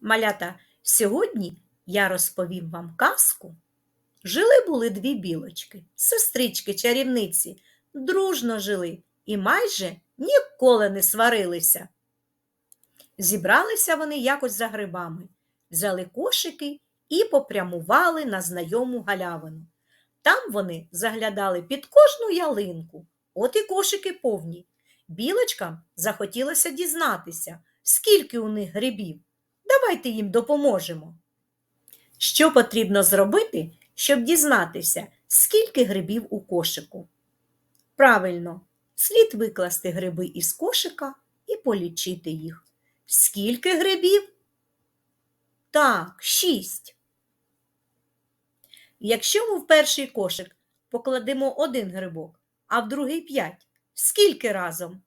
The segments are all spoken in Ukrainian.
Малята, сьогодні я розповім вам казку. Жили були дві білочки, сестрички чарівниці, дружно жили і майже ніколи не сварилися. Зібралися вони якось за грибами, взяли кошики і попрямували на знайому галявину. Там вони заглядали під кожну ялинку, от і кошики повні. Білочкам захотілося дізнатися, скільки у них грибів. Давайте їм допоможемо. Що потрібно зробити, щоб дізнатися, скільки грибів у кошику? Правильно, слід викласти гриби із кошика і полічити їх. Скільки грибів? Так, шість. Якщо ми в перший кошик покладемо один грибок, а в другий п'ять, скільки разом?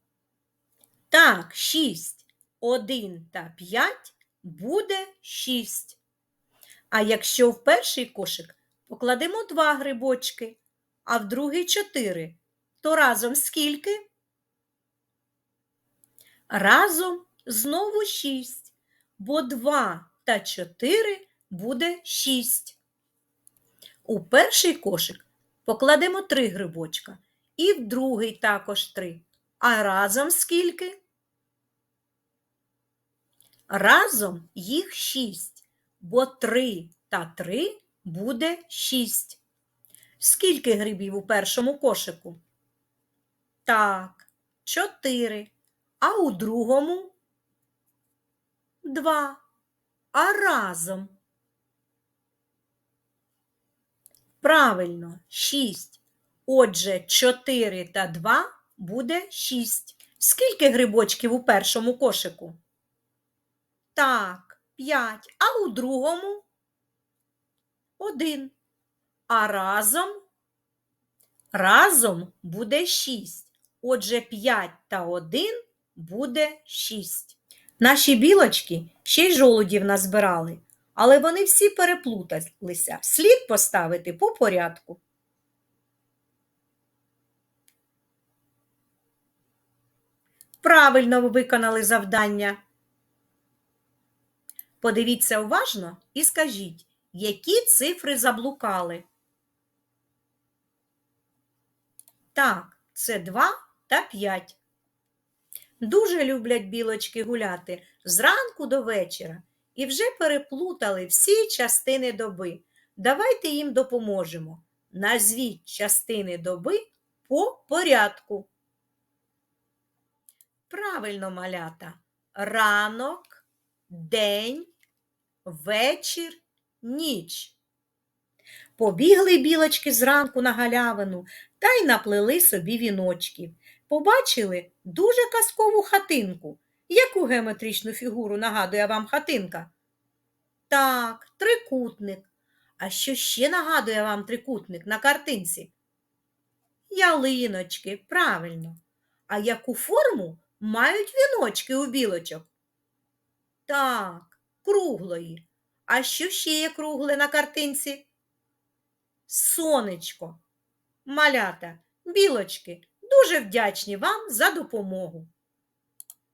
Так, шість. Один та п'ять буде шість. А якщо в перший кошик покладемо два грибочки, а в другий чотири, то разом скільки? Разом знову шість, бо два та чотири буде шість. У перший кошик покладемо три грибочка і в другий також три. А разом скільки? Разом їх шість, бо три та три буде шість. Скільки грибів у першому кошику? Так, чотири. А у другому два. А разом. Правильно, шість. Отже, чотири та два буде шість. Скільки грибочків у першому кошику? Так, п'ять. А у другому? Один. А разом? Разом буде шість. Отже, п'ять та один буде шість. Наші білочки ще й жолудів назбирали, але вони всі переплуталися. Слід поставити по порядку. Правильно ви виконали завдання. Подивіться уважно і скажіть, які цифри заблукали. Так, це 2 та 5. Дуже люблять білочки гуляти зранку до вечора і вже переплутали всі частини доби. Давайте їм допоможемо. Назвіть частини доби по порядку. Правильно, малята. Ранок, день, вечір, ніч. Побігли білочки зранку на галявину та й наплели собі віночків. Побачили дуже казкову хатинку. Яку геометричну фігуру нагадує вам хатинка? Так, трикутник. А що ще нагадує вам трикутник на картинці? Ялиночки, правильно. А яку форму мають віночки у білочок? Так, круглої. А що ще є кругле на картинці? Сонечко. Малята, білочки, дуже вдячні вам за допомогу.